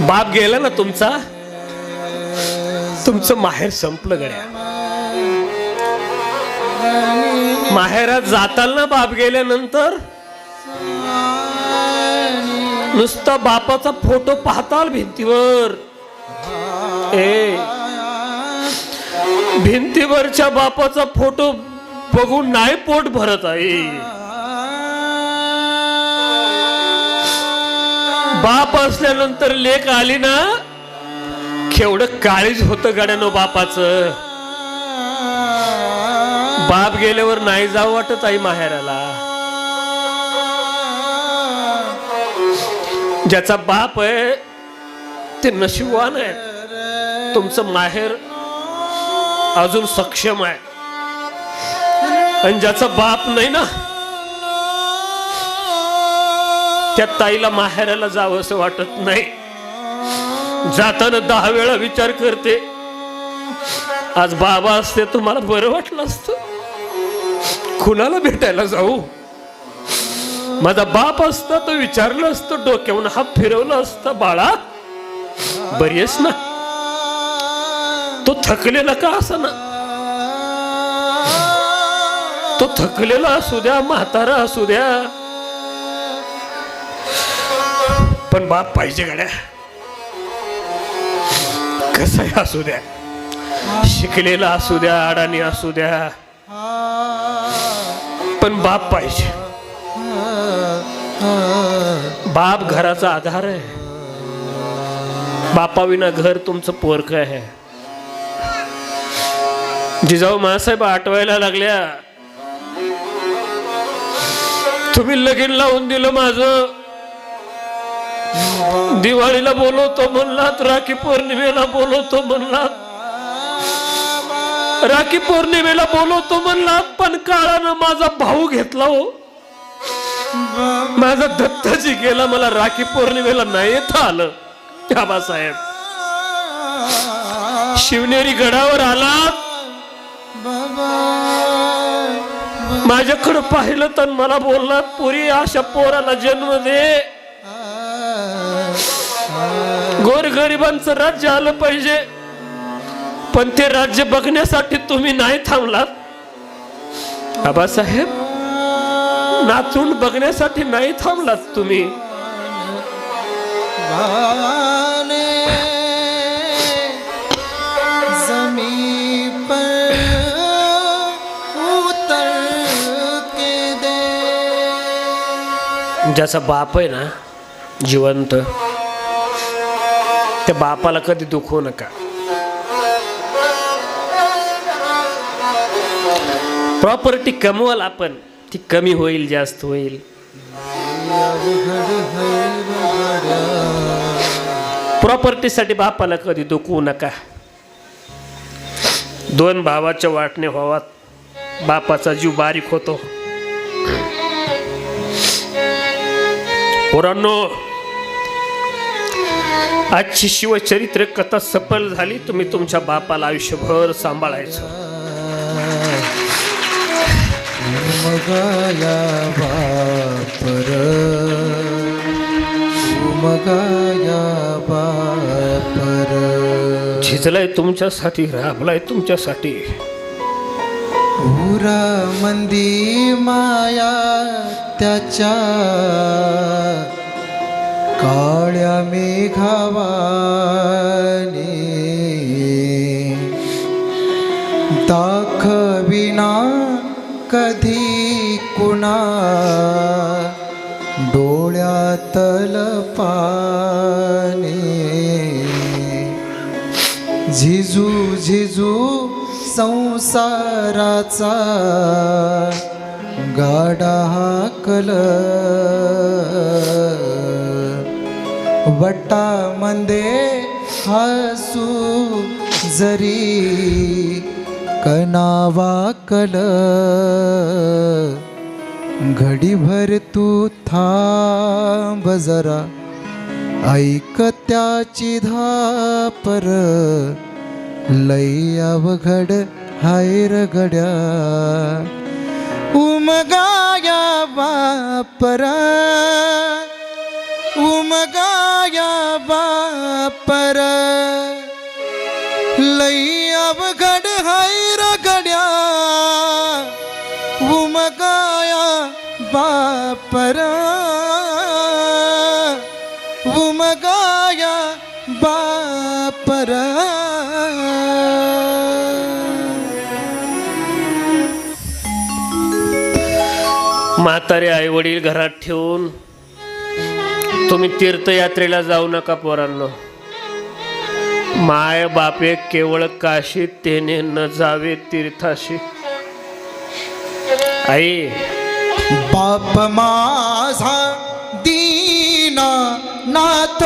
बाप गेला ना तुमचा? तुमचं माहेर संपलं गड्या. माहेरात जाताल ना बाप गेल्यानंतर? नुसता बापाचा फोटो पाहताल भिंतीवर. ए. भिंतीवरच्या बापाचा फोटो बघून नाही पोट भरत आहे. बाप असल्यानंतर लेख आली ना केवढं काळीज होतं गाड्यानं बापाचं. बाप गेल्यावर नाही जाऊ वाटत आई माहेराला. ज्याचा बाप आहे ते नशिबवान आहे. तुमचं माहेर अजून सक्षम आहे. आणि ज्याचा बाप नाही ना त्या ताईला माहेराला जावं असं वाटत नाही. जाताना दहा वेळा विचार करते. आज बाबा असते तुम्हाला बरं वाटलं असतं. कुणाला भेटायला जाऊ? माझा बाप असता तो विचारलं असतं डोक्याहून हा फिरवला असता बाळा बरीस आहेस ना? तो थकलेला का असा ना तो थकलेला असू द्या म्हातारा असू द्या पण बाप पाहिजे गाड्या. कसंही असू द्या. शिकलेला असू द्या अडाणी असू द्या. पण बाप पाहिजे. बाप घराचा आधार आहे. बापाविना घर तुमचं पोरक आहे. जिजाऊ मासाहेब आठवायला लागल्या. तुम्ही लगीन लावून दिलं माझं. दिवाळीला बोलवतो म्हणलात राखी पौर्णिमेला बोलवतो म्हणलात. राखी पौर्णिमेला बोलवतो म्हणलात पण काळानं माझा भाऊ घेतला हो. माझा दत्ताजी गेला मला राखी पौर्णिमेला नाही येता आलं. बाबासाहेब शिवनेरी गडावर आलात. माझ्याकडं पाहिलं तर मला बोललात पुरी अशा पोराला जन्म दे. गोरगरिबांचं राज्य आलं पाहिजे. पण ते राज्य बघण्यासाठी तुम्ही नाही थांबलात. आबासाहेब नातून बघण्यासाठी नाही थांबलात तुम्ही. ज्याचा बाप आहे ना जिवंत त्या बापाला कधी दुखवू नका. प्रॉपर्टी कमवाल आपण ती कमी होईल जास्त होईल. प्रॉपर्टीसाठी बापाला कधी दुखवू नका. दोन भावाच्या वाटणे व्हावात बापाचा जीव बारीक होतो. पोरांनो आजची शिवचरित्र कथा सफल झाली तुम्ही तुमच्या बापाला आयुष्यभर सांभाळायचं. झिजलाय तुमच्यासाठी राबलाय तुमच्यासाठी. उरा मंदी माया त्याच्या काळ्या मेघावाने दाखविना कधी कुणा डोळ्यातल पाने झिजू झिजू संसाराचा गाडा हाकल. वट्टामध्ये हसू जरी कनावाकल घडीभर तू थांब जरा ऐक त्याची धापर लई अवघड हायर गड्या. उमगाया बापरा उमगा पर लई अवघड हाय र गड्या उमगाया बापर. उमगाया बापर. म्हातारे आई वडील घरात ठेवून तुम्ही तीर्थयात्रेला जाऊ नका पोरांनो. माय बापे केवळ काशी तेने न जावे तीर्थाशी. आई. बाप माझा दीना नाथ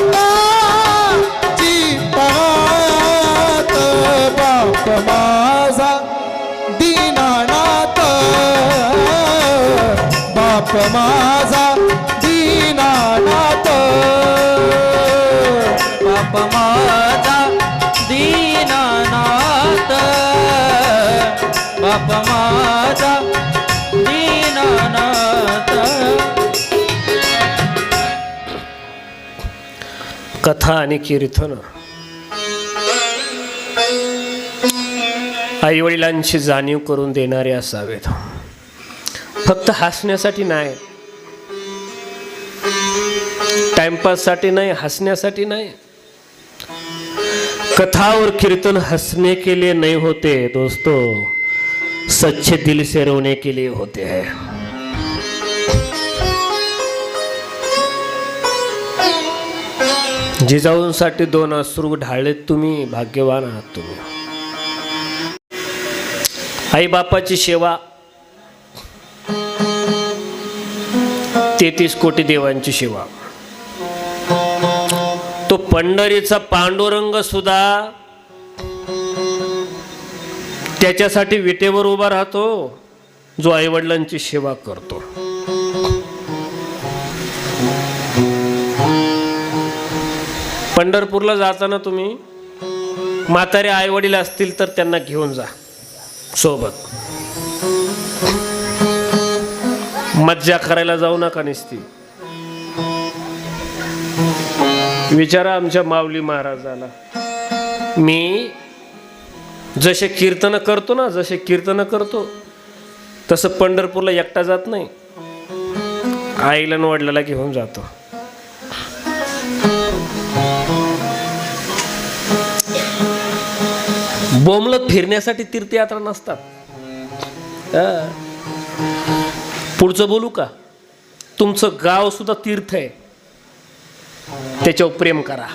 वाट पात बाप माझा दीनानाथ बाप माझा दीनानाथ बाप माझा दीनानाथ बाप माझा कथा आणि कीर्तन. आई वडिलांची जाणीव करून देणारे असावेत. फक्त हसण्यासाठी नाही. टाइमपाससाठी नाही हसण्यासाठी नाही. कथा और कीर्तन हसणे के लिए नहीं होते दोस्तों. सच्चे दिल से रोने के लिए होते हैं. म्हणजे जिजाऊंसाठी दोन अश्रू ढाळलेत तुम्ही भाग्यवान आहात तुम्ही. आई बापाची सेवा तेहतीस कोटी देवांची सेवा. तो पंढरीचा पांडुरंग सुद्धा त्याच्यासाठी विटेवर उभा राहतो जो आईवडिलांची सेवा करतो. पंढरपूरला जाताना तुम्ही म्हातारे आईवडील असतील तर त्यांना घेऊन जा. सोबत. मज्जा करायला जाऊ नका निसती. विचारा आमच्या माऊली महाराजाला. मी जसे कीर्तन करतो ना जसे कीर्तन करतो तसं पंढरपूरला एकटा जात नाही. आईला न वडिलाला घेऊन जातो. बोमलत फिरण्यासाठी तीर्थयात्रा नसतात. पुढचं बोलू का? तुमचं गाव सुद्धा तीर्थ आहे. त्याच्यावर प्रेम करा.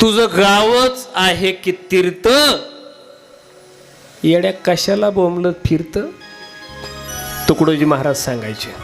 तुझं गावच आहे की तीर्थ? येड्या कशाला बोंबलत फिरत? तुकडोजी महाराज सांगायचे.